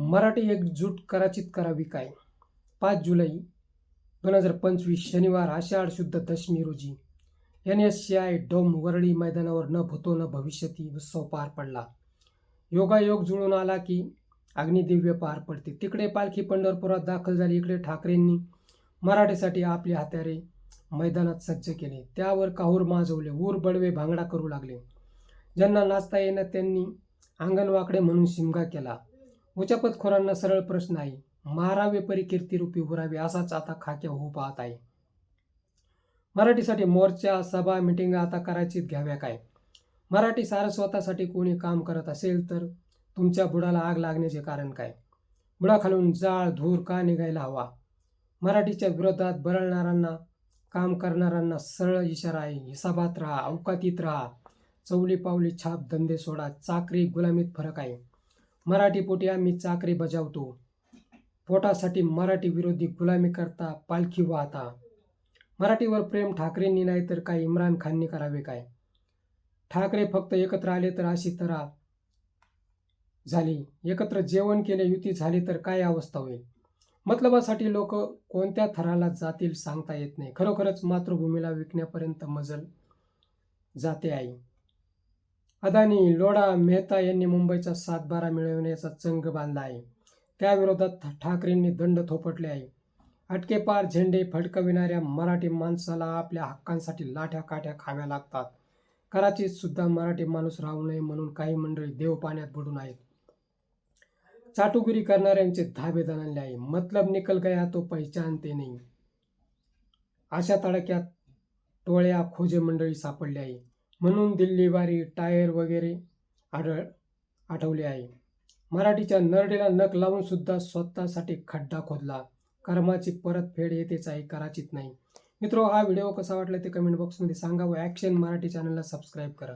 मराठी एकजूट कराचित करावी काय? पाच जुलै दोन हजार पंचवीस शनिवार आषाढ शुद्ध दशमी रोजी N S C I dome Worli मैदानावर न भूतो न भविष्यती उत्सव पार पडला. योगायोग जुळून आला की अग्निदिव्य पार पडते. तिकडे पालखी पंढरपुरात दाखल झाली. इकडे ठाकरेंनी मराठीसाठी आपले हत्यारे मैदानात सज्ज केले. त्यावर काहूर माजवले. ऊर बडवे भांगडा करू लागले. ज्यांना नाचता येणं त्यांनी अंगणवाकडे म्हणून शिमगा केला. उचापतखोरांना सरळ प्रश्न आहे मारावे परी कीर्तिरूपी उभरावे असाच आता खाक्या होऊ पाहत आहे. मराठीसाठी मोर्चा सभा मिटिंग आता करायचीच घ्याव्या काय? मराठी सारस्वतासाठी कोणी काम करत असेल तर तुमच्या बुडाला आग लागण्याचे कारण काय? बुडाखालून जाळ धूर का निघायला हवा? मराठीच्या विरोधात बरळणाऱ्यांना काम करणाऱ्यांना सरळ इशारा आहे हिसाबात राहा अवकातीत राहा. चौली पावली छाप धंदे सोडा चाकरी गुलामीत फरक आहे. मराठी पोटी आम्ही चाकरी बजावतो. पोटासाठी मराठी विरोधी गुलामी करता पालखी वाहता. मराठीवर प्रेम ठाकरेंनी नाही तर काय इम्रान खाननी करावे काय? ठाकरे फक्त एकत्र आले तर अशी तरा झाली. एकत्र जेवण केले युती झाली तर काय अवस्था होईल? मतलबासाठी लोक कोणत्या थराला जातील सांगता येत नाही. खरोखरच मातृभूमीला विकण्यापर्यंत मजल जाते आहे अदानी लोढा मेहता यांनी मुंबईचा सातबारा मिळवण्याचा चंग बांधला आहे. त्याविरोधात ठाकरेंनी दंड थोपटले आहे. अटकेपार झेंडे फडकविणाऱ्या मराठी माणसाला आपल्या हक्कांसाठी लाठ्या काठ्या खाव्या लागतात. कराचीत सुद्धा मराठी माणूस राहू नये म्हणून काही मंडळी देव पाण्यात बुडून आहेत. चाटुगिरी करणाऱ्यांचे धाबे दणले आहे. मतलब निकल गया तो पहिचानते नाही. अशा तडक्यात टोळ्या खोजे मंडळी सापडली आहे म्हणून दिल्लीवारी टायर वगैरे आढळ आठवले आहे. मराठीच्या नरडेला नख लावून सुद्धा स्वतःसाठी खड्डा खोदला. कर्माची परतफेड येतेच आहे कराचीत नाही. मित्रो हा व्हिडिओ कसा वाटला ते कमेंट बॉक्समध्ये सांगा व ॲक्शन मराठी चॅनलला सबस्क्राईब करा.